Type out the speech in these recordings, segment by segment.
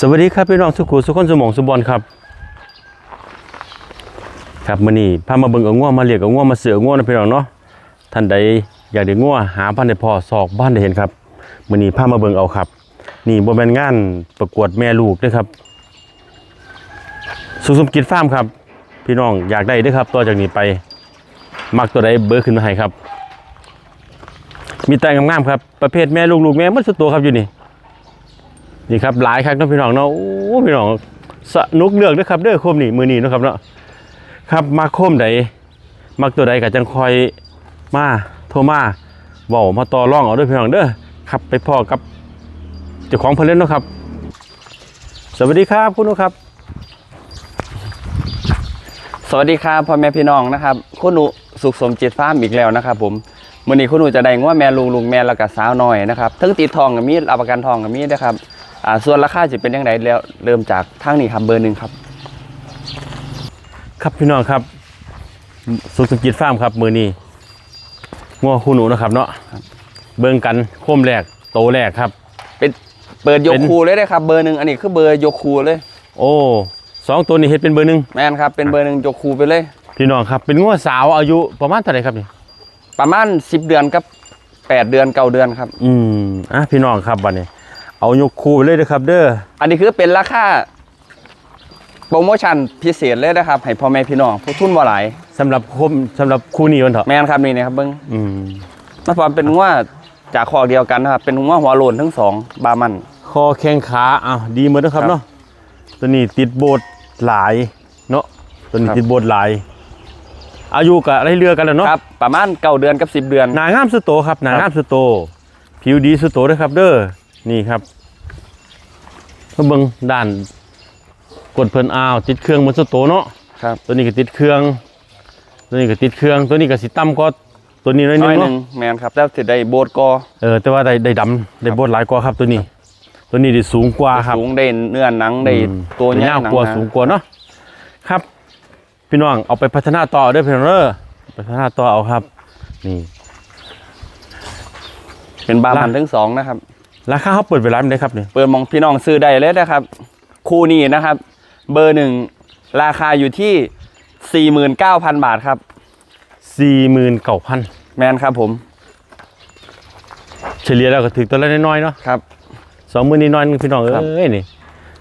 สวัสดีครับพี่น้องสุขุสุขคนสมองสุบอลครับ ครับมื้อนี้พามาเบิ่งเอาง่วมาเรียกเอาง่วมาเสือง่วนะพี่น้องเนาะท่านใดอยากได้ง่วหาพันได้พอศอกบ้านได้เห็นครับมื้อนี้พามาเบิ่งเอาครับ นี่บ่แมนงานประกวดแม่ลูกด้อครับ สุขสมกิจฟาร์มครับ พี่น้องอยากได้ด้อครับต่อจากนี้ไปมักตัวใดเบอร์ขึ้นมาให้ครับ มีแต่งงามๆครับประเภทแม่ลูกลูกแม่มันสุดตัวครับอยู่นี่ นี่ครับหลายครับน้องพี่น้องเนาะโอ้พี่น้องสนุกเลือกเด้วยครับเด้อโคมนี่มือนี่นะครับเนาะครับมาโคมใดมักตัวใดก็จังคอยมาโทรมาเว้ามาต่อร่องเอาด้วยพี่น้องเด้อครับไปพ่อกับเจ้าของเพล่นเนาะครับ สวัสดีครับคุณนุครับ สวัสดีครับพ่อแม่พี่น้องนะครับคุณหนูสุขสมจิตฟาร์มอีกแล้วนะครับผมมื่อนี้คุณหนูจะได้งว่าแม่ลุงลุงแม่แล้วก็สาวน้อยนะครับทั้งติดทองกับมีรับประกันทองกับมีดนะครับ อ่าส่วนราคาจะเป็นยังไงแล้วเริ่มจากทางนี้ครับเบอร์หนึ่งครับ ครับพี่น้องครับ สุขสมจิตฟาร์มครับ มือนี้งัวคุณหนูนะครับ เนาะเบิ่งกันโคมแรกโตแรกครับ เป็นเปิดยกเป็นคูเลยนะครับ เบอร์หนึ่งอันนี้คือเบอร์ยกคูเลย โอ้สองตัวนี้เฮ็ดเป็นเบอร์หนึ่งแม่นครับเป็นเบอร์หนึ่งยกคูไปเลยพี่น้องครับ เป็นงัวสาวอายุประมาณเท่าไหร่ครับนี่ประมาณ10เดือนกับ8เดือนเก้าเดือนครับ อืมอะพี่น้องครับบัดนี้ เอายกคู่ไปเลยนะครับ เด้ออันนี้คือเป็นราคาโปรโมชั่นพิเศษเลยนะครับ ให้พ่อแม่พี่น้องผู้ทุนบ่หลายสำหรับคมสำหรับคู่นี้วันเถอะแม่นครับนี่นะครับเบิ้งอืมมันความเป็นว่าจากคอกเดียวกันนะครับ เป็นว่าหัวโลนทั้งสองบามันคอแข้งขาอ้าวดีหมดนะครับครับเนาะตัวนี้ติดโบสถ์หลายเนาะตัวนี้ครับติดโบสถ์หลาย อายุกับไรเรือกันแล้วเนาะครับประมาณเก้าเดือนกับสิบเดือนหนางามสุดโตครับหนางามสุดโต ผิวดีสุดโตด้วยครับ เด้อ นี่ครับมาเบิ่งด้านกดเพิ่นอ้าวติดเครื่องหมันสุดโตเนาะครับ ตัวนี้ก็ติดเครื่อง ตัวนี้ก็ติดเครื่อง ตัวนี้ก็สิต่ำก็ตัวนี้หน้อยหนึน้งอยหนึ่เนาะงแมนครับแล้วสิได้โบดกอเออแต่ว่าได้ได้ดำได้บดหลายกว่าครับตัวนี้ ตัวนี้ได้สูงกว่าครับ สูงได้เนื้อหนังได้อืมตัวได้ใหญ่ยาวหนังกว่าหนาสูงกว่าเนาะครับ พี่น้องเอาไปพัฒนาต่อเด้อพี่น้องเด้อไปพัฒนาต่อเอาครับ นี่ เป็นบามันละทั้งสองนะครับ ราคาเขาเปิดเวลาไม่ได้ครับเนี่ยเปิดมองพี่น้องซื้อได้เลยนะครับ คู่นี้นะครับ เบอร์หนึ่งราคาอยู่ที่ 49,000 บาทครับ สี่หมื่นเก้าพันแมนครับผมเฉลี่ยแล้วก็ถือตัวละน้อยๆเนาะครับ สองหมื่นนิดหน้อยนึงพี่น้องครับ เอ้ยนี่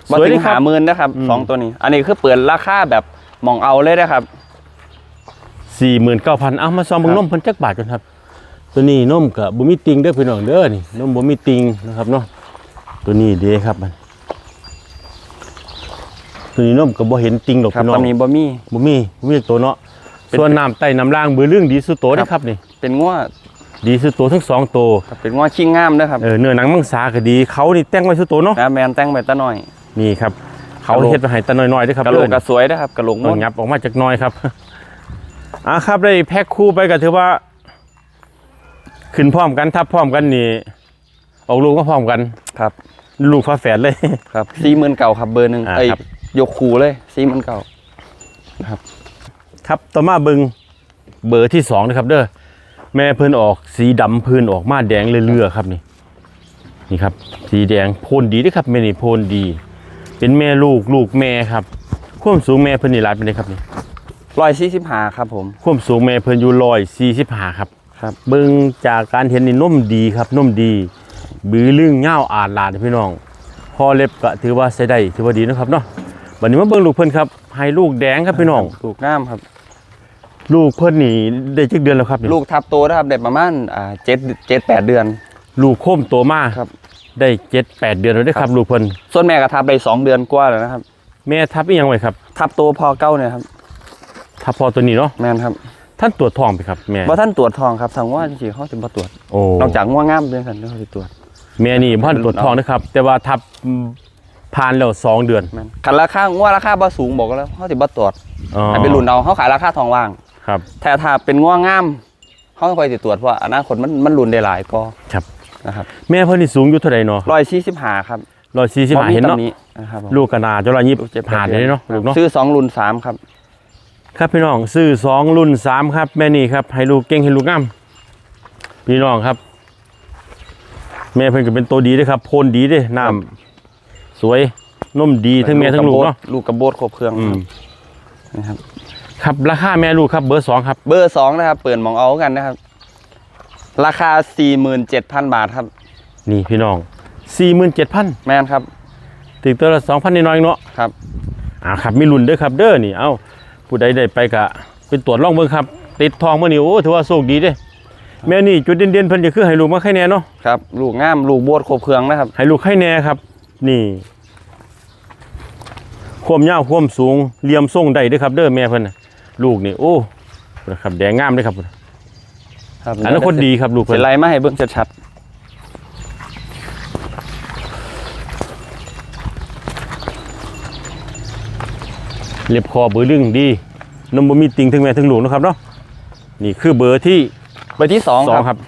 สมาวยถึเลงยครัหาบ หมื่นนะครับอืม สองตัวนี้ อันนี้คือเปิดราคาแบบมองเอาเลยนะครับ สี่หมื่นเก้าพันเอามาซองเบิ่งครับนมเพิ่นจักบาทกันครับ ตัวนี้นมกับบ่มีติงเด้อพี่น้องเด้อนี่นมบ่มีติงนะครับเนาะตัวนี้เด้ครับมันตัวนี้นมก็บ่เห็นติงดอกครับพี่น้ตอองนนี้บ่มีบ่มีบ่มีจักตัวเนาะเป็นส่วนน้ำใต้น้ำล่างเบือเรื่องดีสุดโตเด้อครับนี่ เป็นง้วดีสุดโตทั้งสองตัวครับเป็นง้วชิงงามนะครับเออเนื้อหนังมังสาก็ดีเขานี่แต่งไว้สุดโตเนาะนะแมนแต่งไปตะหน่อย นี่ครับเขากะโหลก เฮ็ดไว้ให้แตะน้อยๆเด้อครับกระโหลกเด้อกระสวยนะครับกระโหลกต้ม้อวงนงับออกมาจากหน้อยครับ อ่าครับได้แพ็คคู่ไปก็ถือว่า ขึ้นพร้อมกันทับพร้อมกันนี่ออกลูกก็พร้อมกัน ครับ ลูกฟ้าแฝดเลย ครับสี่หมื่นเก่าครับเบอร์หนึ่งอ่าเอ้ยครับ ยกคูเลยสี่หมื่นเก่าครับต่อมาเบิงเบอร์ที่สองนะครับ เด้อแม่เพิ่นออกสีดำเพิ่นออกมาแดงเรื่อยๆครับนี่ นี่ครับ สีแดงโพนดีเด้อครับแม่นี่โพนดี เป็นแม่ลูกลูกแม่ครับความสูงแม่เพิ่นนี่หลายเป็นไดครับนี่ร้อยสี่สิบห้าครับผม ความสูงแม่เพิ่นอยู่ร้อยสี่สิบห้าครับ ครับเบิ่งจากการเห็นนี่นมดีครับนมดี บือลึงเง่าวอาดลาดพี่น้องพอเล็บก็ถือว่าใช้ได้ถือว่าดีนะครับเนาะวันนี้มาเบิ่งลูกเพิ่นครับ ให้ลูกแดงครับพี่น้อง ลูกงามครับ ลูกเพิ่นนี่ได้จักเดือนแล้วครับนี่ลูกทับโตนะครับได้ประมาณอ่าเจ็ดเจ็ดแปดเดือน ลูกโค้มโตมากครับ ได้เจ็ดแปดเดือนแล้วได้อครับ ลูกเพิ่นส่วนแม่ก็ทับได้สองเดือนกว่าแล้วนะครับ แม่ทับอีหยังไว้ครับ ทับโตพอเก้าเนี่ยครับ ทับพอตัวนี้เนาะแม่นครับ ท่านตรวจทองไปครับแม่ว่าท่านตรวจทองครับทางว่าจริงๆเขาจะมาตรวจโอ้นอกจากง่วงงามด้วยกันที่เขาจะตรวจแม่นี่พ่านตรวจทองนะครับ แต่ว่าทับผ่านแล้วสองเดือนแม่นคันราคาง่วงราคาบ่สูงบอกแล้วเขาจะมาตรวจอ๋อให้เป็นรุ่นเอาเขาขายราคาทองว่างครับแต่ถ้าเป็นง่วงงามเขาก็ไปติดตรวจเพราะว่าอนาคตมันมันรุนได้หลายก็ครับนะครับแม่เพิ่นนี่สูงอยู่เท่าใดเนาะร้อยสี่สิบห้าครับร้อยสี่สิบห้าเห็นเนาะบ่มีตำนะครับผมลูกกระนาจะร้อยยี่ลูกเจ็ดแปผ่านได้เนาะลูกเนาะซื้อสองรุ่นสามครับ ครับพี่น้องซื้อสองรุ่นสามครับแม่นี่ครับให้ลูกเก่งให้ลูกงามพี่น้องครับ แม่เพิ่นก็เป็นตัวดีเด้วยครับโพนดีเด้น้ำสวยนมดีทั้งแม่ทั้งลูกเนาะลูกกระโบดครบเครื่องอืมนะครับครับราคาแม่ลูกครับเบอร์สองครับ เบอร์สองนะครับ เปิดหมองเอากันนะครับ ราคา47,000บาทครับ นี่พี่น้องสี่หมื่นเจ็ดพันแม่นครับถึงตัวละสองพันน้อยๆเนาะครับอ่าครับมีรุ่นเด้อครับเด้อนี่เอ้า ผู้ใดได้ไปกะเป็นตรวจร่องเบิ่งครับ ติดทองมื่อนี่โอ้ถือว่าโชคดีเด้แม่นี่จุดเด่นๆเพิ่นจะคือให้ลูกมาไข่แน่เนาะครับลูกงามลูกโบดครบเครื่องนะครับให้ลูกไข่แน่ครับ นี่ความยาวความสูงเหลี่ยมทรงได้เด้อครับ เด้อแม่เพิ่นน่ะลูกนี่โอ้นะครับแดงงามเด้อครับครับอันนั้นคนดีครับลูกเป็เพิ่นนไรมาให้เบิ่งชัด เล็บคอเบอร์ลึงดีนมบ่มีติ่งถึงแม่ถึงลูกเนาะครับเนาะนี่คือเบอร์ที่ๆเบอร์ที่สองสองคครับรั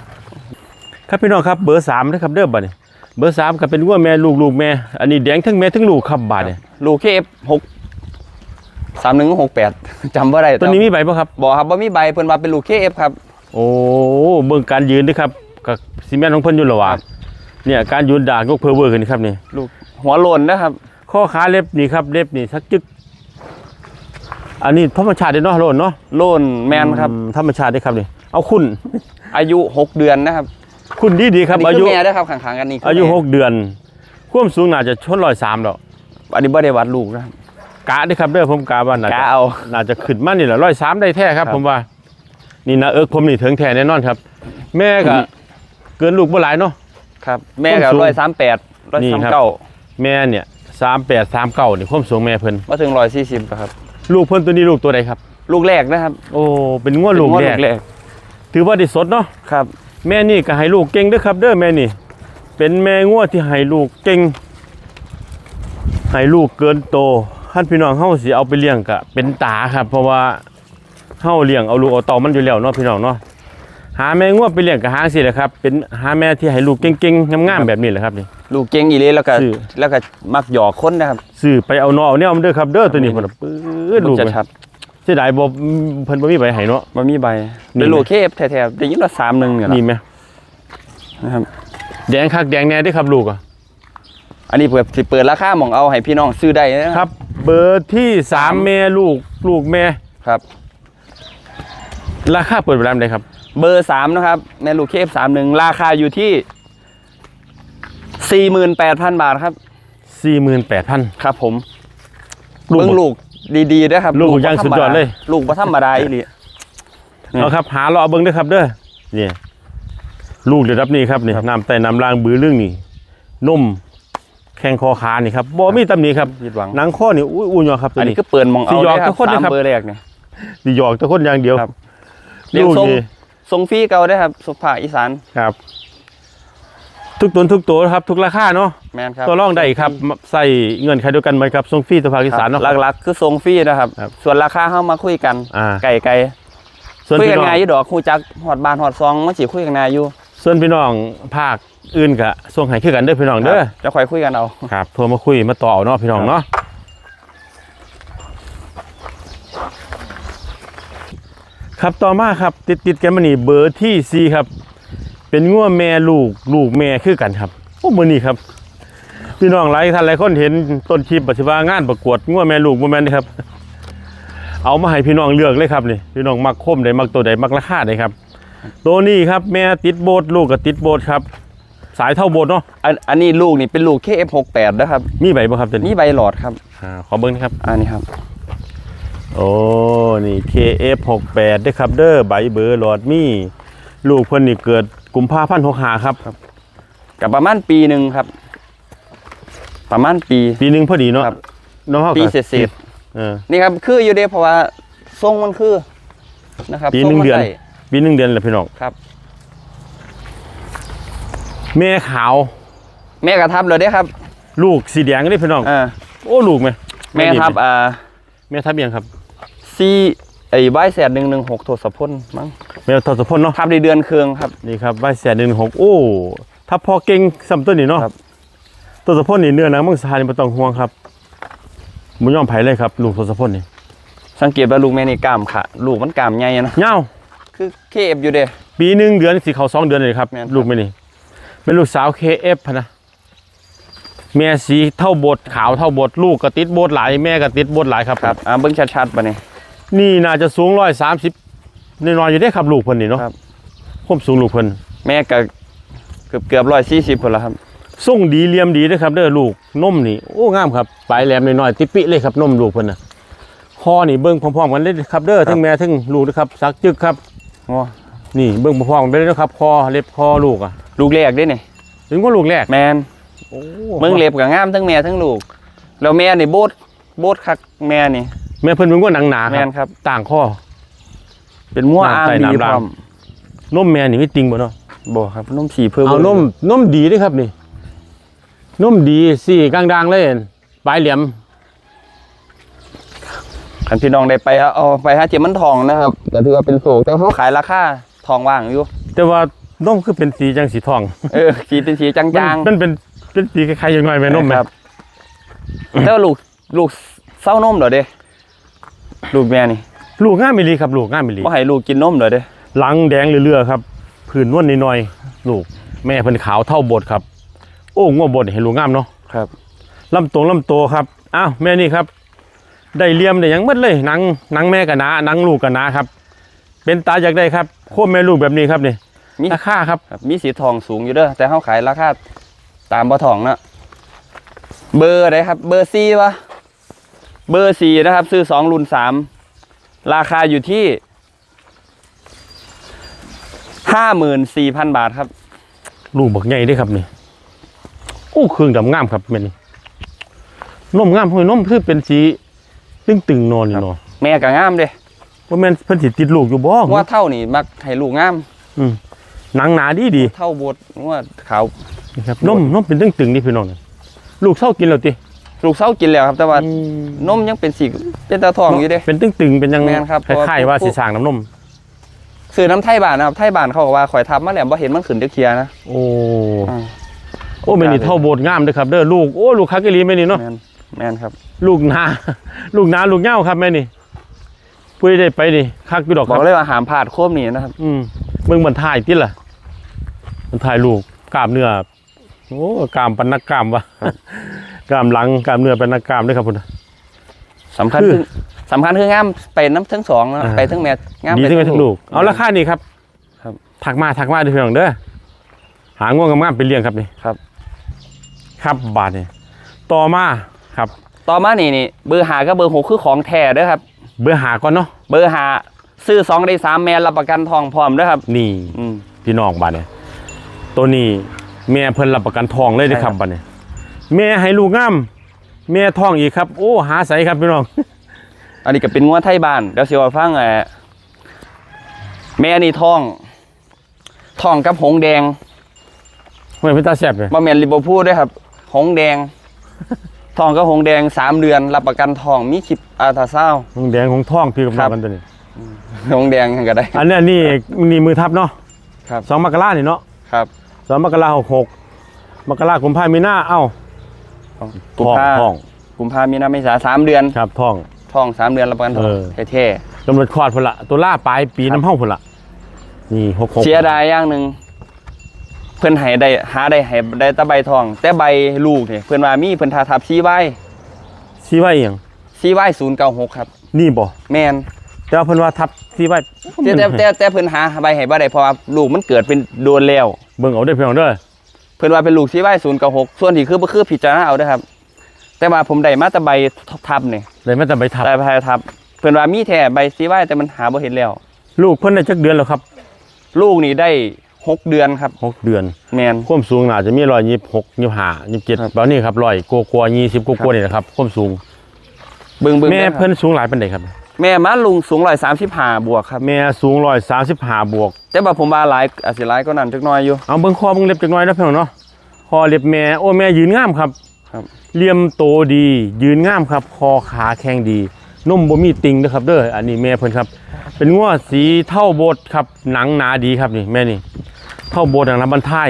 บ ครับพี่น้องครับเบอร์สามนะครับเด้อบัดนี้เบอร์สามก็เป็นวัวแม่ลูกลูกแม่ อันนี้แดงทั้งแม่ทั้งลูกครับบาดเนี่ยลูกเคฟหกสามหนึ่งหกแปดจำว่าได้ตัวนี้มีใบป่ะครับบอกครับว่ามีใบเพิ่นว่าเป็นลูกเคฟครับ โอ้เบิ่งการยืนด้วยครับกับซีเมนต์ของเพิ่นอยู่และว่าครับเนี่ยการยืนดากยกเพอเวอร์ขึ้นครับนี่ลูกหัวโลนนะครับ ข้อขาเล็บนี่ครับเล็บนี่สักจึก อันนี้ธรรมชาติเด้อเนาะโลนเนาะโลนแมนครับ อืมธรรมชาติเด้อครับนี่เอาคุณ อายุหกเดือนนะครับคุณดีดีๆครับนนี้อายุ แม่ได้อครับข้างๆกันนี่คือายุแม่หกเดือน ความสูงน่าจะชนร้อยสามแล้วอันนี้บ่ได้วัดลูกนะครับ กะเด้อครับเด้อผมกะว่าน่าจะกะเอา น่าจะขึ้นมานี่แหละร้อยสามได้แท้ครับ ครับผมว่า นี่นะเอิกผมนี่ถึงแท้แน่นอนครับ แม่ก็อืม เกินลูกบ่หลายเนาะ ครับ แม่กับความสูงร้อยสามแปดร้อยนี่สามครับ เก้าแม่เนี่ยสามแปดสามเก้านี่ความสูงแม่เพิ่นมาถึงร้อยสี่สิบครับ ลูกเพิ่นตัวนี้ลูกตัวใดครับ ลูกแรกนะครับ โอ้เป็นง้วลูกเป็นแรงวดกแรก ถือว่าได้สดเนาะครับ แม่นี่ก็ให้ลูกเก่งเด้อครับ เด้อแม่นี่ เป็นแม่ง้วที่ให้ลูกเก่งให้ลูกเกินโตท่านพี่น้องเฮาสิเอาไปเลี้ยงก็เป็นตาครับ เพราะว่าเฮาเลี้ยงเอาลูกเอาเต่ามันอยู่แล้วเนาะพี่น้องเนาะ หาแม่ง้วไปเลี้ยงก็หาสิแหละครับ เป็นหาแม่ที่ให้ลูกเก่งๆงามๆแบบนี้แหละครับนี่ ลูกเก่งอีเลยแล้วก็ชื่อแล้วก็มักหยอกคนนะครับซื้อไปเอาเนาะเอาแนวมันเด้อครับเด้อตัวนี้พุ่นน่ะปื้ดลูกจะเลยชัดเสียดายบ่เพิ่นบ่มีใบให้เนาะ มันมีใบนี่เป็นลูกเคฟแท้ๆได้ยินว่าสามหนึ่งเนี่ยนี่ไหมนะครับ แดงคักแดงแน่เด้อครับลูกอะอันนี้เปิดสิเปิดราคาหมองเอาให้พี่น้องซื้อได้นะคครัรับบเบอร์ที่สามแม่ลูกลูกแม่ครับ ราคาเปิดเวลาไหนครับ เบอร์สามนะครับแม่ลูกเคฟสามหนึ่งราคาอยู่ที่สี่หมื่นแปดพันบาทครับสี่หมื่นแปดพันครับ ผมลูก เบิ้งลูกดีๆนะครับลูกบ่ย่างธรรสุดยอดเลย ลูกบ่ธรรมดาอีหลีอืมเอาครับ หารอเบิ้งเด้วยครับเด้อนี่ลูกเดี๋ยวรับนี่ครับนี่น้ำไต่น้ำลางบือเรื่องนี่นุ่มแข้งคอขานี่ครับบ่มีตำหนิครับผิดหวัง หนังข้อนี่อุ้ยอุ้ยยอครับตัวอันนี้นี้ ก็เปิดหมองเอาสิหยอกเลยครับทุกคนสามนะครับ เบอร์แรกเนี่ย สิหยอกแตะคนอย่างเดียวครับเรียกลูกทรง นี่ ทรงฟรีเก่าได้อครับสุภาอีสานครับ ทุกตนทุกตัวครับ ทุกราคาเนาะแมนครับตัวร่องได้ครับใส่เงื่อนไขเดียวกันไหมครับส่งฟรีตัวภาคอีสานเนาะหลักๆคือทรงฟรีนะครับครับ ส่วนราคาเข้ามาคุยกันอ่าไก่ไก่ส่วนคุยพี่กันน้องง่ายอยู่ดอกคูจักหอดบานหอดซองมันสิคุยกันง่ายอยู่ส่วนพี่น้องภาคอื่นกะส่งให้คือกันเด้อพี่น้องเด้อครับจะค่อยคุยกันเอาครับโทรมาคุยมาต่อเอาเนาะพี่น้องเนาะ ครับต่อมาครับติดติดๆกันมานี่เบอร์ที่สี่ครับ เป็นงัวแม่ลูกลูกแม่คือกันครับโอ้มือนี้ครับพี่น้องหลายท่านหลายคนเห็นต้นคลิปปฏิว่างานประกวดงัวแม่ลูกโมแมนนะครับ เอามาให้พี่น้องเลือกเลยครับนี่พี่น้องมักคมใดมักตัวใดมักราคาใดครับ ตัวนี้ครับแม่ติดโบสลูกกับติดโบสครับ สายเท่าโบสเนาะอันอันนี้ลูกนี่เป็นลูก KF68 นะครับ มีใบบ่ครับตัวนี้นี่ใบหลอดครับอ่าขอเบิ้งนะครับอันนี้ครับ โอ้นี่ KF68 ด้วยครับเด้อใบเบอร์หลอดมีลูกเพิ่นนี่เกิดกุมภาพันธ์หกหาครับ กับประมาณปีหนึ่งครับ ประมาณปี ปีหนึ่งพอดีเนาะครับ น้องเฮาปีก็เสร็จเออๆนี่ครับคืออยู่เด้เพราะว่าทรงมันคือนะครับปีหนึ่งทรมัเดือนไปีหนึ่งเดือนแหละพี่น้องครับ แม่ขาวแม่กระทับเลยได้ครับลูกสีแดงนี่พี่น้อง อ่าโอ้ลูกไหมแม่ทับอ่าแม่ทับยังครับ ซีไอ้ใบแสดหนึ่งหนึ่งหกโทศพลมั้งแม่ทศพลเนาะทับในเดือนเคืองครับ นี่ครับใบแสนหนึ่งหกโอ้ถ้าพอเก่งสำต้นนี่เนาะครับ ทศพลนี่เนื้อหนังมังสานี่ไม่ต้องห่วงครับมุย่อมไผ่เลยครับ ลูกทศพลนี่สังเกตว่าลูกแม่นี่กล้ามขาลูกมันกล้ามใหญ่นะเงาคือเคเอฟอยู่เด้ ปีหนึ่งเดือนสีเขาสองเดือนเลยครับ แม่นครับ ลูกไม่นี่เป็นลูกสาว KF พะนะแม่สีเท่าบดขาวเท่าบดลูกก็ติดบดหลายแม่ก็ติดบดหลายครับ ครับอ่าเบิ่งชัดๆปะเนี่ย นี่น่าจะสูงร้อยสามสิบน้อยๆอยู่ได้ครับลูกเพิ่นนี่เนาะครับ ความสูงลูกเพิ่นแม่ก็เกือบเกือบร้อยสี่สิบคนละครับ ส่งดีเหลี่ยมดีเด้อครับเด้อลูกนมนี่โอ้งามครับปลายแหลมน้อยๆติปิเลยครับนมลูกเพิ่นน่ะคอนี่เบิ่งพร้อมๆกันเลยครับเด้อทั้งแม่ทั้งลูกนะครับสักจึกครับ โอ้นี่เบิ่งพร้อมๆกันไปเลยนะครับคอเล็บคอลูกอะลูกแรกเด้นี่ถึงว่าลูกแรกแมนโอ้เบิ่งเล็บกับงามทั้งแม่ทั้งลูกแล้วแม่นี่โบดโบดคักแม่นี่ แม่เพิ่นเบิ่งว่าหนังหนาแมครันบครับ ต่างข้อ เป็นมั่วน้ำอ้างใส่ดีน้ำพด่างร้อมนมแม่นี่ไม่ติงบ่เนาะบ่ครับนมสีเพิ่มเอานมนมดีเด้วยครับนี่นมดีสี่กลางดางเลยปลายแหลมคันพี่น้องได้ไปเอาเอาไปหาเจมันทองนะครับก็ถือว่าเป็นโศกแต่เขาขายราคาทองว่างอยู่ แต่ว่านมคือเป็นสีจังสีทองเออสีเป็นสีจางมันเป็นเป็นสีคล้ายๆอย่างน้อยๆแม่นมไหมครับ แต่ว่าลูกลูกเศร้านมเหรอเด้ ลูกแม่นี่ลูกง่ามมิลีครับลูกง่ามมิลีบ่ให้ลูกกินนมเหรอเด้หลังแดงเรื่อยๆครับผื่นนวลนิดหน่อยๆลูกแม่เพิ่นขาวเท่าบดครับ โอ้งัวบดเห็นลูกงามเนาะครับลำตรงลำโตครับอ้าวแม่นี่ครับ ได้เลี่ยมได้หยังหมดเลยหนังหนังแม่กับนาหนังลูกกับนาครับ เป็นตาอยากได้ครับโควบแม่ลูกแบบนี้ครับนี่มีราคาครับครับมีสีทองสูงอยู่เด้อแต่เขาขายราคาตามบ่ทองนะเบอร์อะไรครับ เบอร์สี่วะ เบอร์สี่นะครับ ซื้อสองรุ่นสามราคาอยู่ที่ห้าหมื่นสี่พันบาทครับ ลูกบักใหญ่เด้ครับนี่โอ้เครื่องดำงามครับแม่นี่นมงามเฮ้ยนมคือเป็นสีตึงตึงๆนอนนี่เนาะแม่ก็งามเด้ว่าแม่นเพิ่นสิติดลูกอยู่บ่ว่าเท่านี่มักให้ลูกงามอืมหนังหนาดีดีเท่าบดว่าขาวๆครับนมนมเป็นตึงตึงๆนี่พี่น้องนี่ลูกเศร้ากินแล้วติ ลูกเศร้ากินแล้วครับ แต่ว่าอืม นมยังเป็นสีเป็นตาทองอยู่เด้ เป็นตึงตึงๆเป็นยังแม่นครับ คล้ายๆว่าสีสร้างน้ำนม ซื้อน้ำไทยบานนะครับไทยบานเขาบอกว่าข่อยทับมาแล้วบ่เห็นมันขึ้นเด็กเคียนะโอ้ อ่าโอ้แม่นี่เท่าโบดงามเด้อครับเด้อลูก โอ้ลูกคักอีหลีแม่นี่เนาะ แมนแมนครับ ลูกนา ลูกนาลูกเหย้าครับแม่นี่ปุ้ยได้ไปนี่คักอยู่ดอกบคอรักบเลยว่าหามพลาดโคมนี่นะครับ อืมเบิ่งบรรทายติล่ะบรรทายลูกกล้ามเนื้อ โอ้กล้ามปันนักกล้ามวะ กล้ามหลังกล้ามเนื้อเป็นนักกล้ามด้วยครับพุ่น สำคัญคือ คือสำคัญคืองามไปน้ำทั้งสองนะอ่า ไปทั้งแม่งามดีไปทั้งแม่ทั้งลูก เอาราคานี่ครับครับถักมาถักมาเด้อพี่น้องเด้อหาง่วงงามๆไปเลี้ยงครับนี่ครับ ครับบาทนี่ต่อมาครับ ต่อมานี่นี่เบอร์หากับเบอร์หกคือของแท้เด้อครับ เบอร์หาก่อนเนาะเบอร์หาซื้อสองได้สามแม่รับประกันทองพร้อมเด้อครับ นี่ อืม พี่น้องบาทนี่ตัวนี้แม่เพิ่นรับประกันทองเลยเด้อครับใช่ครับบาทนี่ แม่ให้ลูกงามแม่ท้องอีกครับ โอ้หาใสครับพี่น้อง อันนี้ก็เป็นงัวไทยบ้านเดี๋ยวสิว่าฟังเอ่อแม่นี่ทองทองกับหงแดงไม่เป็นตาแซ่บเลยบ่แม่นลิเบอร์พูลด้วยครับ หงแดงทองกับหงแดงสามเดือน รับประกันทองมีคลิปอาทาเศร้าหงแดงของท้องพี่กับครัน้าบมันตัวนี้หงแดงก็ได้ อันนี้อันนี้นี่มือทับเนาะครับสองมกรานี่เนาะครับสองมกราหกหกมกรากุมภามีนาเอ้า กุมท้องภาท้องกุมภามีนาเมษาสามเดือนครับท้องทองสามเดือนรับประกันทองเออ เท่กำหนดคลอดพุ่นละตัวล่าปลายปีน้ำเฮาพุ่นละนี่หกหกๆเสียดายอย่างหนึ่งเพื่อนให้ได้หาได้ให้ได้แตะใบทอง แต่ใบลูกเนี่ยเพื่อนว่ามีเพื่อนทาทับซีไว้ซีไว้อหย่างซีไว้ศูนย์เก้าหกครับ นี่บ่แมนแต่ว่าเพิ่นว่าทับซีไว้แต่แต่แต่แต่เพื่อนหาใบให้บ่ได้เพราะว่าลูกมันเกิดเป็นโดนแล้ว เบิ่งเอาได้อเพียงเด้อ เพื่อนว่าเป็นลูกซีไว้ศูนย์เก้าหกส่วนที่คือบ่คือพิจารณาเอาเด้อครับ แต่ว่าผมได้มาแต่ใบทับเนี่ยเลยแม่แต่ใบทับ ได้ใบทับ เพื่อนว่ามีแท้ใบซีไว้แต่มันหาบ่เห็นแล้ว ลูกเพิ่นได้จักเดือนแล้วครับลูกนี่ได้หกเดือนครับหกเดือนแมน ความสูงน่าจะมี126 25 27ครับ แบบนี้ครับ100กว่าๆ20กว่าๆนี่นะครับความสูง เบิ่งเบิ่งแม่ด้อครับ เพิ่นสูงหลายปานใดครับ แม่มาลุงสูงร้อยสามสิบห้าบวกครับ แม่สูง135บวก แต่ว่าผมว่าหลายอาจสิหลายก็นั่นจักหน่อยอยู่ เอาเบิ่งคอเบิ่งเล็บจักหน่อยนะเพี่น้องเนาะคอเล็บแม่โอ้แม่ยืนงามครับครับ เหลี่ยมโตดียืนงามครับ คอขาแข็งดีนมบ่มีติงเด้อครับเด้ออันนี้แม่เพิ่นครับ เป็นงัวสีเท่าโบดครับหนังหนาดีครับนี่แม่นี่เท่าโบดหนังนะบันทาย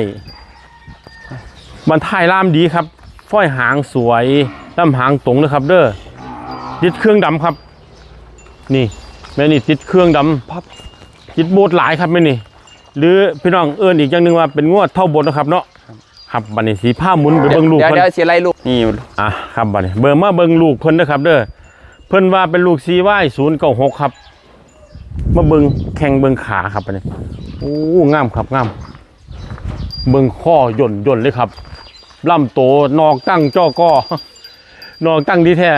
บันทายล่ามดีครับ ฝ้อยหางสวยล่ำหางตรงนะครับ เด้อติดเครื่องดำครับ นี่แม่นี่ติดเครื่องดำพับติดโบดหลายครับแม่นี่ หรือพี่น้องเอิ้นอีกอย่างหนึงว่าเป็นงวดเท่าโบดนะครับเนาะครับบัดนี้สีผ้าหมุนไปเบิ่งลูกเดี๋ยวเพิ่นเดี๋ยวสิไล่ลูกนี่อะครับบัดนี้เบิ่งมาเบิ่งลูกเพิ่นนะครับ เด้อเพิ่นว่าเป็นลูก CY 096ครับมาเบิ่งแข่งเบิ่งขาครับบัดนี้โอ้งามครับงามเบิ่งข้อย่นย่นเลยครับลำโตนอกตั้งจ้อก้อนอกตั้งดีแท้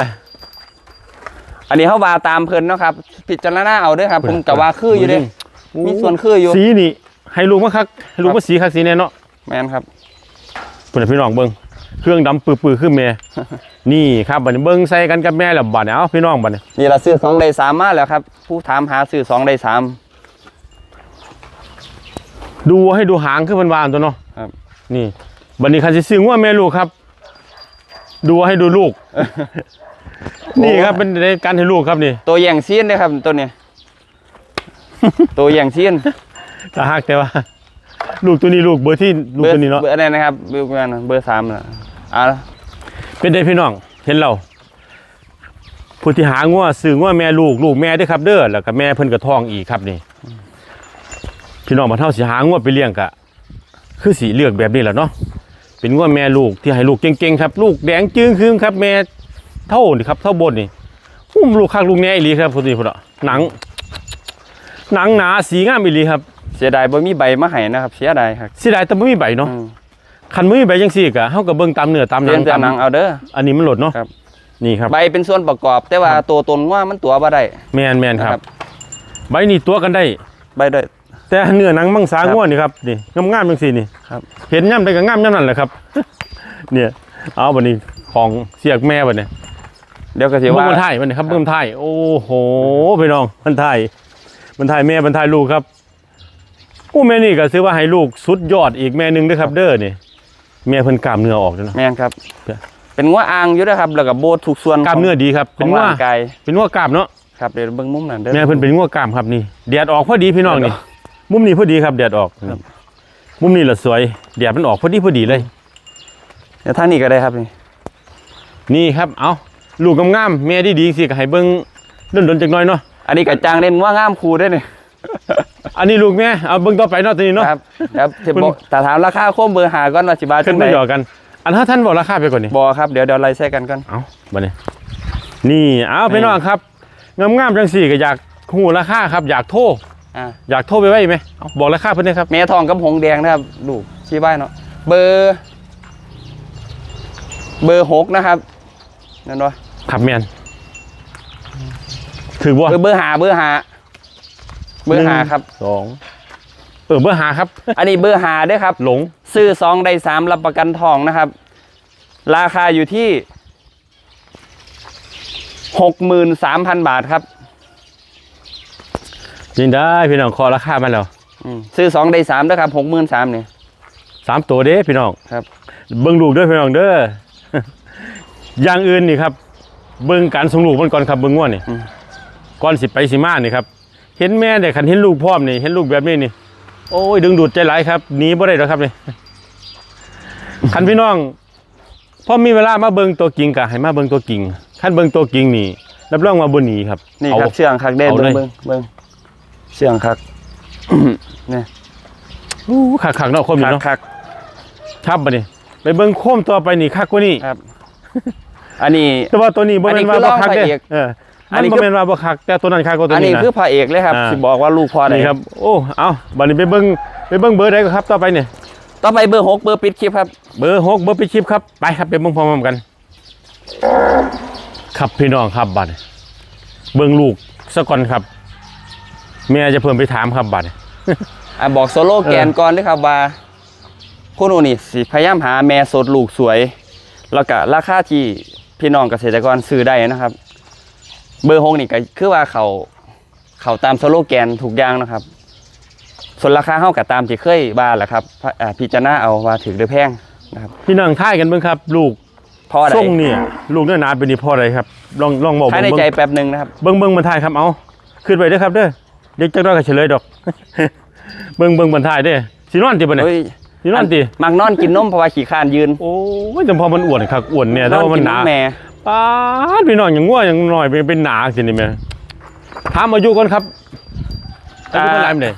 อันนี้เฮาว่าตามเพิ่นเนาะครับพิจารณาเอาเด้อครับ ผมก็ว่าคืออยู่เด้ มีส่วนคืออยู่ สีนี่ให้ลูกมาคักให้ลูกมาสีคักสีแน่เนาะแม่นครับเพิ่นให้พี่น้องเบิ่งเครื่องดำปื้อๆขึ้นแม่ นี่ครับบัดนี้เบิ่งใส่กันกับแม่แล้วบัดนี้เอ้าพี่น้องบัดนี้นี่เราซื้อสองได้สามมาแล้วครับ ผู้ถามหาซื้อสองได้สาม ดูให้ดูหางขึ้นมันวานตัวเนาะครับ นี่บัดนี้คันสิซื้อว่าแม่ลูกครับ ดูให้ดูลูก นี่ครับเป็นในการให้ลูกครับนี่ ตัวแย่งซีนเด้อครับตัวเนี้ยตัวแย่งซีนถ้าหากแต่ว่า ลูกตัวนี้ลูกเบอร์ที่ลูกตัวนี้เนาะเบอร์อะไรนะครับเบอร์ประมาณเบอร์สามนะอะเป็นได้พี่น้องเห็นเราผู้ที่หางัวซื้องัวแม่ลูกลูกแม่เด้วยครับเด้อแล้วก็แม่เพิ่นก็ท้องอีกครับนี่พี่น้องมาเท่าสิหางัวไปเลี้ยงกะ คือสีเลือกแบบนี้แหละเนาะเป็นงัวแม่ลูกที่ให้ลูกเก่งๆครับ ลูกแดงจึงครึงครับแม่ เท่านี่ครับเท่าบนนี่อุ้มลูกข้างลูกแน่อีหลีครับพอดีพุ่นอะหนัง หนังหนาสีงามอีหลีครับเสียดายบ่มีใบมาให้นะครับ เสียดายครับเสียดายแต่ไม่มีใบเนาะอืมคันไม่มีใบจังซี่กะเฮาก็เบิ่งตามเนื้อตามหเรีนัยนงแต่ตามหนังเอาเด้ออันนี้มันหลดเนาะครับนี่ครับใบเป็นส่วนประกอบ แต่ว่าตัวตนว่ามันตัวบ่ได้แมนแมนคนะรับครับ ใบนี่ตัวกันได้ใบด้วยแต่เนื้อหนังมังสาครับง่วนนี่ครับนี่งามๆจังซี่นี่ครับเห็นย่ำได้ก็งามย่ำนั่นแหละครับ เนี่ยเอาบัดนี้ของเสียกแม่บัดนี้ เดี๋ยวก็สิเบิ่ว่างมันไทยบัดนี้ครับเบิ่งมันไทยโอ้โหพี่น้องมันไทยมันไทยแม่มันไทยลูกครับโอ้แม่นี่ก็ซื้อว่าให้ลูกสุดยอดอีกแม่หนึงเด้อครับ เด้อนี่แม่เพิ่นกล้ามเนื้อออกแล้วเนาะแม่นครับเดี๋ยวเป็นงัวอ่างอยู่นะครับแล้วก็โบดทุกส่วนกล้ามเนื้อดีครับขเป็อนงงัวร่างกายเป็นงัวกล้ามเนาะครับเดี๋ยวเบิ่งมุมนั้นเด้อแม่เพิ่นเป็นงัวกล้ามครับนี่แดดออกพอดีพี่น้องนี่มุมนี้พอดีครับแดดออกครับมุมนี้ละสวยแดดมันออกพอดีพอดีเลยเดี๋ยวท่างนี้ก็ได้ครับนี่นี่ครับเอา ลูกงามๆแม่ดีดีๆสิก็ให้เบิ่งดนๆจักหน่อยเนาะ อันนี้ก็จางเด่นว่างามครูได้นี่อันนี้ลูกแม่เอาเบิ่งต่อไปเนาะตัวนี้เนาะ ครับครับสิคุณบอกแต่ถามราคาโค้มเบอร์หาก่อนว่าสิบาทขึ้นไหมาหยอกกัน อันถ้าท่านบอกราคาไปก่อนนี่บอครับเดี๋ยวเดี๋ยวไล่ใส่กันก่อนเอาบัดนี้ นี่เอาพี่น้องครับงามๆจังสี่ก็อยากฮู้ราคาครับ อยากโทรอ่าอยากโทรไปไว้ไหมเอาบอกราคาเพิ่นได้ครับ แม่ทองกับหงแดงนะครับลูกชี้บ้านเนาะเบอร์ เบอร์หกนะครับนั่นวะ ขับแม่นถือบ่เบอร์เบอร์หาเบอร์หาเบอร์หาครับสองเออเบอร์หาครับ อันนี้เบอร์หาด้วยครับ หลง ซื้อสองได้สามรับประกันทองนะครับ ราคาอยู่ที่หกหมื่นสามพันบาทครับ ยินได้พี่น้องขอราคามาแล้วอืมซื้อสองได้สามด้วยครับหกหมื่นสามเนี่ยสามตัวเด้พี่น้องครับ เบิ้งลูกเด้วยพี่น้องเด้ออย่างอื่นนี่ครับ เบิ้งการส่งลูกมันก่อนครับเบิ้งง่วนนี่อืมก่อนสิไปสิมานี่ครับเห็นแม่แต่ขันเห็นลูกพร้อมนี่เห็นลูกแบบนี้นี่โอ้ยดึงดูดใจหลายครับหนีบ่ได้หรอกครับนี่คันพี่น้องพอมีเวลามาเบิ้งตัวจริงกะให้มาเบิ้งตัวจริงคันเบิ้งตัวจริงนี่รับรองว่าบ่หนีครับนี่เอาครับเชื่องคักเด่นเอาเบิ้เลงยเบิ้งเบิ้งเชื่องคักเนี่ยอู้คักๆเนาะคมนี่คักเนาะคักครับบัดนี้ไปเบิ้งโคมต่อไปนี่คักกว่านี้ครับ อันนี้ แต่ว่าตัวนี้บ่อันนี้แม่นว่าคือบ่คักรองพเด้ระเอกเอออัอันนนี้นี้คือบ่แม่นว่าบ่คักแต่ตัวนั้นคักกว่าตัวอันนี้นี้นะคือพระเอกเลยครับอ่าสิบอกว่าลูกพ่อไหนนี่ครับโอ้เอาบัดนี้ไปเบิ้งไปเบิ้งเบอร์ใดก็ครับต่อไปเนี่ยต่อไปเบอร์หกเบอร์ปิดคลิปครับ เบอร์หกเบอร์ไปชิปครับไปครับไปเบิ้งพร้อมๆกัน ครับพี่น้องครับบัดนี้เบิ้งลูกสะก่อนครับแม่จะเพิ่มไปถามครับบัดนี้อะบอกโซโล่แกนเออก่อนด้วยครับว่าคุณหนูนี่สิพยายามหาแม่สดลูกสวย แล้วก็ราคาที่ พี่น้องเกษตรกรซื้อได้นะครับ เบอร์หกนี่ก็คือว่าเขาเขาตามโซโล่แกนถูกอย่างนะครับ ส่วนราคาเท่ากับตามที่เคยบ้าแหละครับพอ่าพิจารณาเอาว่าถือหรือแพงนะครับพี่น้องท่ายกันเบิ้งครับ ลูกเพราะอะไรส่งเนี่ยลูกเนื้อหนาเป็นนี่เพ่ออะไรครับลองลองบอกภายเบิ้งในใจแป๊บหนึ่งนะครับเบิ้งเบิ้งบรรทายครับเอาขึ้นไปเด้อครับเด้อเด็กจักรก็เฉลยดอก เบิ้งเบิ้งบรรทายเด้อสินอนติบ่เนี่ย เฮ้ยสินอนติมักนอนกินนมเพราะว่าขี้คร้านยืน โอ้ยจำพอมันอ้วนครับอ้วนเนี่ยถ้าว่ามันหนากิแม่ป้าดพี่น้องอย่างง่วอย่างหน่อยเป็นเป็นหนาสินี่แม่ถามอายุก่อนครับอายุเท่าไหร่เนี่ย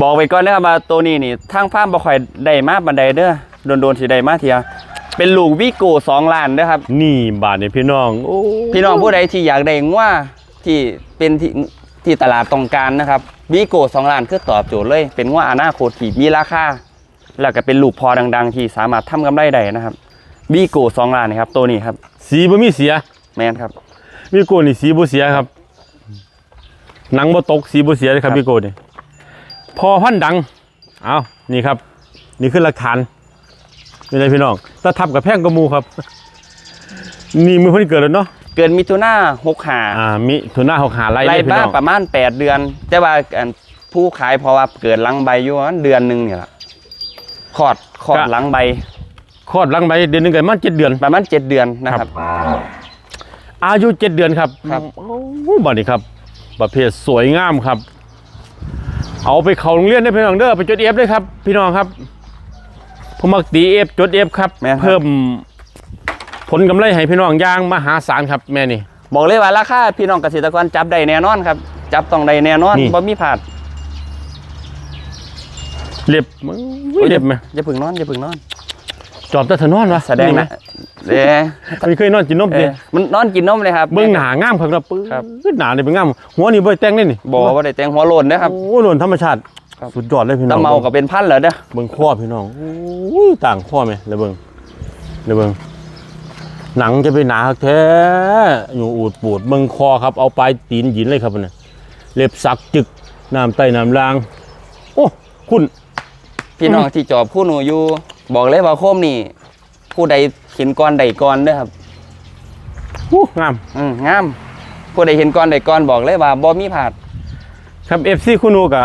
บอกไว้ก่อนนะครับว่าตัวนี้นี่ทางฟาร์มบ่ค่อยได้มาบันไดเด้อโดนๆสิได้มาเทียเป็นลูกวิโก้สองล้านเด้อครับ นี่บาทนี่พี่น้องโอ้พี่น้องผู้ใดที่อยากได้งัวที่เป็นที่ ที่ตลาดต้องการนะครับวิโก้สองล้านคือตอบโจทย์เลย เป็นงัวอนาคตที่มีราคาแล้วก็เป็นลูกพอดัง ๆ ที่สามารถทำกำไรได้นะครับวิโก้สองล้านนี่ครับตัวนี้ครับ สีบ่มีเสียแมนครับพี่โกนี่สีบ่เสียครับ หนังบ่ตกสีบ่เสียเลยครับครับพี่โกนี่พอพันธุ์ดังเอานี่ครับ นี่คือหลักฐานนี่เลยพี่น้องถ้าทับกับแพงกระมูครับ นี่มือเพิ่นเกิดแล้วเนาะ เกินมิถุนาหกหาอ่ามีทุนหน้าหกหาไล่ไล่เลยพี่บ้าน้องประมาณ8เดือน แต่ว่าอันผู้ขายเพราะว่าเกิดหลังใบอยู่ประมาณเดือนหนึงเนี่ยแหละคลอดคลอดหลังใบคลอดหลังใบเดือนหนึงกันมันเจ็ดเดือนประมาณ7เดือนนะครับ อายุเจ็ดเดือนครับครับโอ้บัดนี้ครับ ประเภทสวยงามครับ เอาไปเข้าโรงเรียนได้พี่น้องเด้อไปจดเอฟด้วยครับ พี่น้องครับผมมักตีเอฟจดเอฟครับแม่นครับเพิ่ม ผลกำไรให้พี่น้องอย่างมหาศาลครับแม่นี่ บอกเลยว่าราคาพี่น้องเกษตรกรจับได้แน่นอนครับ จับต้องได้แน่นอนนี่ บ่มีผาดเล็บอุ้ยเล็บไหมอย่าพึ่งนอนอย่าพึ่งนอน จอบแตะถนอนวะแสดงนะเด้มันเคยนอนกินนมเอดิอมันนอนกินนมเลยครับ เบิ้งหนางามครับครับปื้ครับดหนาเลยเป็นงามหัวนี่บ่ได้แต่งนี่นี่บอกว่าได้แต่งหัวโลนนะครับ โอ้หล่นธรรมชาติครับ สุดยอดเลยพี่น้ตะองเมาก็เป็นพันแล้วเด้อเบิ่งข้อพี่น้องอุ้ยต่างข้อไหมเลยเบิ่งเลยเบิ่ง หนังจะไปหนาแท้อยู่อูดปูดเบิ่งคอครับเอาปลายตีนหยินเลยครับเนี่ยเล็บสักจึกน้ำใต้น้ำลาง โอ้คุณพี่น้องที่จอบคู่หนูอยู่ บอกเลยว่าโคมนี่ผู้ใดเห็นก่อนใดก่อนเด้อครับอู้งามอืมงามผู้ใดเห็นก่อนใดก่อนบอกเลยว่าบ่มีผาด ครับเอฟซีคุณนูกะ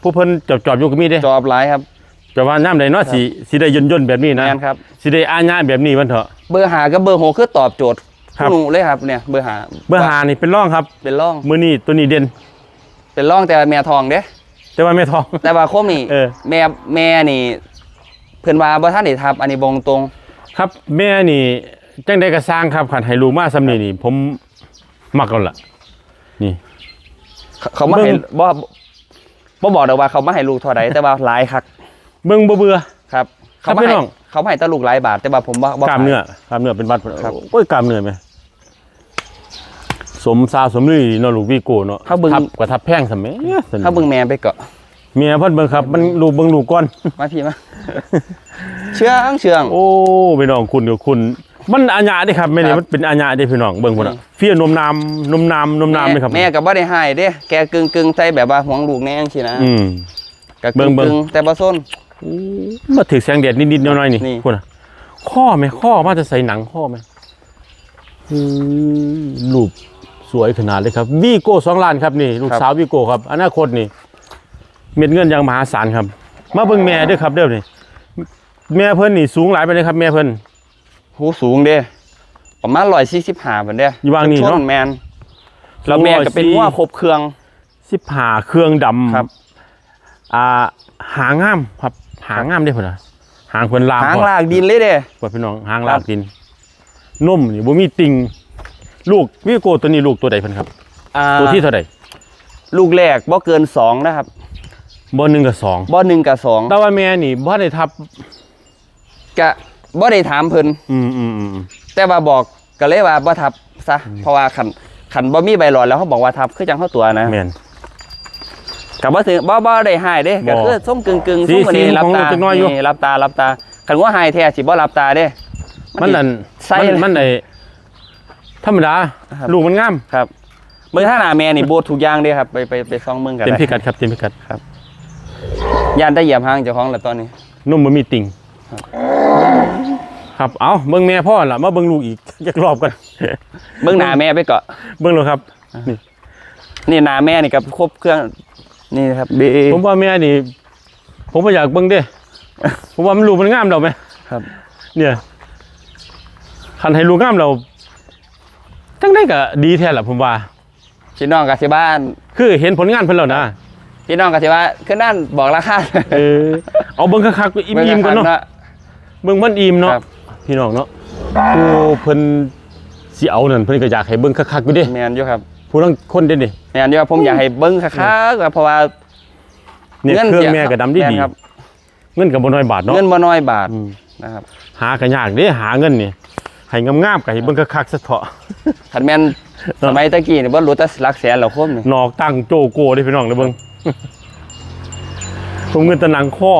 ผู้เพิ่นจอบจอบๆอยู่ก็มีเด้จอบหลายครับ จะว่าน้ำใดเนาะสีสีได้ย่นย่นๆแบบนี้นะแม่นครับ สีได้อาญาแบบนี้มันเถอะ เบอร์หากับเบอร์หกคือตอบโจทย์ครับคู่หนูเลยครับเนี่ยเบอร์หาเบอร์หานี่เป็นร่องครับเป็นร่องมือนี่ตัวนี้เด่นเป็นร่องแต่ว่าแม่ทองเด้ แต่ว่าไม่ทอง แต่ว่าโคมนี่เออ แม่แม่นี่ เพิ่นว่าบ่ทันได้ทับ อันนี้บงตรง ครับแม่นี่จังได้กระสร้างครับขันให้ลูกมาสำนี่นี่ ผมมักกันละนี่ เขาเขามาเบิ่ให้งบ่บ่บอกดอกว่าเขามาให้ลูกเท่าใดแต่ว่าหลายคัก เบิ่งบ่เบื่อ ครับครับเขามาพี่ให้น้อง เขามาให้แตะลูกหลายบาท แต่ว่าผมบ่บ่กล้ามเนื้อกล้ามเนื้อเป็นบัดครับ โอ้ยกล้ามเนื้อไหมสมซาสมลือเนาะลูกวีโก้เนาะถ้าเบิ่ง ทับกว่าทับแพงสมัยถ้าเบิ่งแม่ไปเกาะเมียเพิ่นเบิ่งครับ มันลูกเบิ่งลูกก่อน มาพี่มา เชื่องเชื่อง โอ้พี่น้องคุณกับคุณ มันอาญาเด้ครับแม่นี่ครับ มันเป็นอาญาเด้พี่น้องเบิ่งพุ่นน่ะนี่เฟียนมนามนมนามนมนามเลยครับแม่ก็บ่ได้ให้เด้ แกกึ่งกึ่งๆใส่แบบว่าห่วงลูกแน่จังซี่นะอืม ก็เบิ่กึ่งงเบิ่กึ่งง แต่บ่ซน มาถือแสงแดดนิดๆหน่อยๆนี่นี่พุ่นน่ะข้อไหมข้อมาจะใส่หนังข้อไหมอืมรูปสวยขนาดเลยครับวีโก้สองล้านครับนี่ลูกสาววีโก้ครับ อนาคตนี่ เม็ดเงินอย่างมหาศาลครับ มาเบิ่งแม่ด้วยครับเด้อนี่แม่เพิ่นนี่สูงหลายไปเลยครับ แม่เพิ่น หูสูงเด้ประมาณ145เพิ่นเด้อยู่วางนี่เนาะชแมนแล้วแม่ก็เป็น140งัวครบเครื่อง สิบหาเครื่องดำครับ อ่าหางามครับ หางามได้พุ่นน่ะหางเพิ่นลามหางพอลากดินเลยเด้ว่าพี่น้องหางลากดินนมนี่บ่มีติงลูกวีโก้ตัวนี้ลูกตัวใดเพิ่นครับอ่าตัวที่เท่าใดลูกแรกบ่เกินสองนะครับบ่หนึ่งกับสองบ่หนึ่งกับสองแต่ว่าแม่นี่บ่ได้ทับกะบ่ได้ถามเพิ่นอืมอืมอืมแต่ว่าบอกก็เลยว่าบ่ทับซะเพราะว่าขันขันบ่มีใบหลอดแล้วเขาบอกว่าทับคือจังเข้าตัวนะแม่น กับบ่ถึงบ่บ่ได้หายเด้บ่ก็คือส้มกึ่งกึ่งสีส้มคนนี้สีรับของตาจักหน่อยอยู่นี่รับตารับตาขันว่าหายแท้สิบ่รับตาเด้ มันนั่นไส้มันมันไอ้ธรรมดาครับลูกมันงามครับเมื่อท่าหน้าแม่นี่โบดทุกอย่างเด้ครับไปไปไปซ่องเมืองกันเต็มได้พิกัดครับเต็มพิกัดย่านได้เหยียบหางเจ้าของแล้วตอนนี้นมบ่มีติ่งครับ เอาเบิ่งแม่พ่อล่ะมาเบิ่งลูกอีกจักรอบกัน เบิ่งหน้าแม่ไปเกาะเบิ่งเลยครับ นี่นี่หน้าแม่นี่กับครบเครื่อง นี่นะครับเบผมว่าแม่นี่ ผมบ่อยากเบิ่งเด้ ผมว่ามันลูกมันงามดอกไหมครับ เนี่ยคันให้ลูกงามเราจังได้ก็ดีแท้ล่ะผมว่า พี่น้องกับที่บ้าน คือเห็นผลงานเพิ่นแล้วนะพี่น้องกับที่ว่าขึ้นด้านบอกราคาเออเอาเบิ่งคักๆอิ่มๆกันเนาะเบิ่งมันอิ่มเนาะครับพี่น้องเนาะผู้เพิ่นสิเอานั่นเพิ่นก็อยากให้เบิ่งคักๆอยู่เด้แมนอยู่ครับ ผู้ลังคนเด้นี่แมนอยู่ครับผมอยากให้เบิ้งคักๆครับเพราะว่าเนี่ยเครื่องแม่ก็ดำดีแม่นดีครับเงินกับบน้อยบาทเนาะเงินบ่น้อยบาทอืมนะครับ หากันยากเด้หาเงินนี่ให้งามๆก็ให้เบิ่งคักๆซะเถาะคันแม่นสมัยตะกี้นี่บ่รู้แต่หลักแสนแล้วคมนี่นอกตั้งโจโกเด้พี่น้องเด้อเบิ่งผมเงินตะหนังข้อ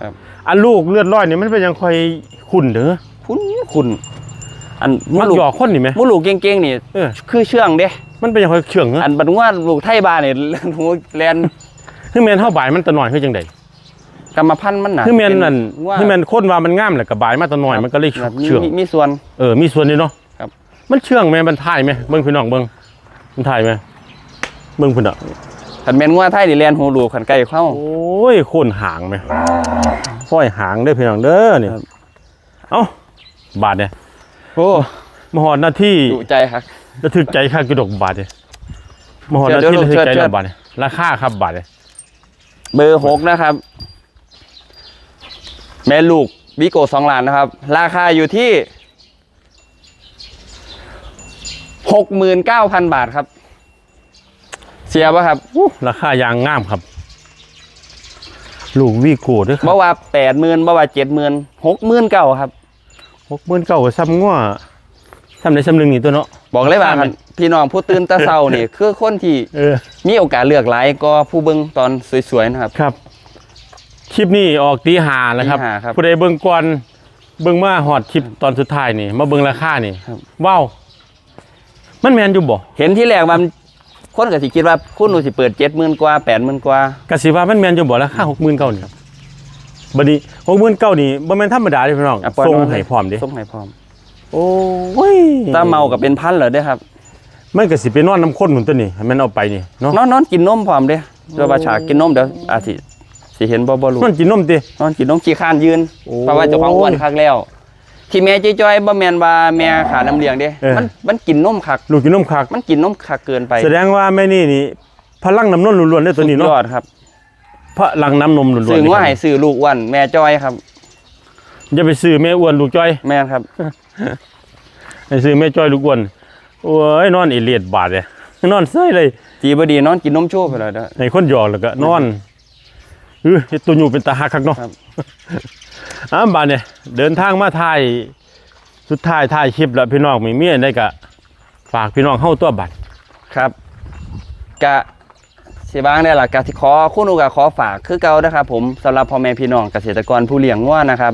ครับอันลูกเลือดร้อยนี่มันเป็นยังค่อยขุ่นเด้อคุณคุณ อันมักลูหยอกคนนี่ไหมหมูลูกเก่งๆนี่เออคือเชื่องเด้ มันเป็นยังค่อยเชื่องเหรออันบัดว่าลูกไทยบ้านนี่หูแลนคือแม่นเฮาบ่ายมันตะหน่อยคือจังได๋กรรมพันธุ์มันน่ะคือแม่นนั่นว่าคือแม่นคนว่ามันงามแหละก็บ่ายมาตะหน่อยมันก็เลยแบบมีเชื่องมีมีส่วน เออมีส่วนนี่เนาะครับ มันเชื่องแม่มันถ่ายไหมเบิ่งพี่น้องเบิ่งมันถ่ายไหมเบิ่งพุ่นอะคันแม่นว่าไทยนี่แลนหูลูกคันไก่เข้าโอ้ยโคนหางไหมห้อยหางเด้อพี่น้องเด้อนี่ครับเอ้าบาทเนี่ย โอ้มหอดหน้าที่ดุใจครับระทึกใจค่ากระดกบาทเนี่ยมหอดหน้าเดี๋ยวที่ระทึกใจเชิญระบาทเนี่ยราคาครับบาทเนี่ยเบอร์หกนะครับ แม่ลูกวิโกสองล้านนะครับ ราคาอยู่ที่หกหมื่นเก้าพันบาทครับ เสียป่ะครับอู้ราคายางงามครับ ลูกวีโก้ด้วยครับ่บว่าแปดหมื่นบ่ว่าเจ็ดหมื่นหกหมื่นเก้าครับ หกหมื่นเก้าก็ซ้ำง้อซ้ำในซ้ำหนึ่งนี่ตัวเนาะ บอกเลยว่าราคามันพี่น้องผู้ตื่นแตะเศร้านี่คือคนที่เออมีโอกาสเลือกหลายก็ผู้เบิ่งตอนสวยๆนะครับครับคลิปนี้ออกตีหาแล้วครับตีห้าครับผู้ใดเบิ่งก่อนเบิ่งมาหอดคลิปตอนสุดท้ายนี่ มาเบิ่งราคานี่ครับว้าวมันแมนอยู่บ่เห็นที่แรกมันคนก็สิคิดว่าคุณหนูสิเปิดเจ็ดหมื่นกว่าแปดหมื่นกว่ากสิว่ามันแมนอยู่บ่ราคาหกหมื่นเก้านี่ บัดนี้หกหมื่นเก้านี่บ่แม่นธรรมดาเด้พี่น้องอะปล่อยส่งมาให้พร้อมเด้ส่งให้พร้อมโอ้ยตาเมากับเป็นพันเหรอเด้อครับมันก็สิไปนอนน้ำข้นหุ่นตัวนี้ให้มันเอาไปนี่เนาะนอนนอนกินนมพร้อมเด้อเดี๋ยวว่าฉากกินนมเดี๋ยวอาจสิสิเห็นบ่บ่รู้ มันกินนมติ นอนกินนมขี้ข้านยืนโอ้เพราะว่าเจ้าของอ้วนคักแล้ว ที่แม่จ้อยๆบ่แม่นว่าแม่ขาน้ำเลี้ยงเด้ เออ มันมันกินนมคัก ลูกกินนมคัก มันกินนมคักเกินไปแสดงว่าแม่นี่นี่พลังน้ำนมล้วนๆเลยตัวนี้สุเนาะดยอดครับ พลังน้ำนมล้วนๆซื้อเลยว่าครับให้ซื้อลูกอ้วนแม่จ้อยครับ อย่าไปซื้อแม่อ้วนลูกจ้อยแม่นครับให้ซื้อแม่จ้อยลูกอ้วนโอ้ยนอนอีเลียดบาดเลยนอนเซ้ยเลยจีบดีนอนกินนมโชว์ไปเลยเด้อให้คนหยอกแล้วก็นอนเออเฮ็ดตัวอยู่เป็นตาหักคักเนาะครับ อ้าบาดเนี่ยเดินทางมาถ่ายสุดท้ายถ่ายคลิปแล้วพี่น้องมีเมียได้ก็ฝากพี่น้องเฮาตัวบัด ครับกะ สิบ้างได้ล่ะกะสิขอคุณอุกะขอฝากคือเก่านะครับ ผมสำหรับพ่อแม่พี่น้องเกษตรกรผู้เลี้ยงงัวนะครับ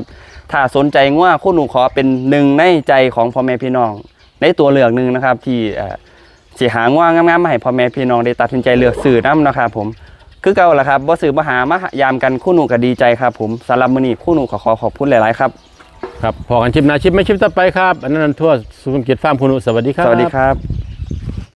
ถ้าสนใจงัวคุณอุขอเป็นหนึ่งในใจของพ่อแม่พี่น้อง ในตัวเลือกหนึ่งนะครับ ที่เอ่อสิหางัวงามๆมาให้พ่อแม่พี่น้องได้ตัดสินใจเลือกซื้อน้ำนะครับผมคือเก่าล่ะครับบ่ซื้อบ่หามายามกันคุณอุก็ดีใจครับ ผมสำหรับมื้อนี้คุณอุขอขอขอบคุณหลายๆครับครับพอกันคลิปหน้าคลิปไม่คลิปต่อไปครับอันนั้นทั่วสุขมเกียรติฟาร์มคุณอุสวัสดีครับสวัสดีครับ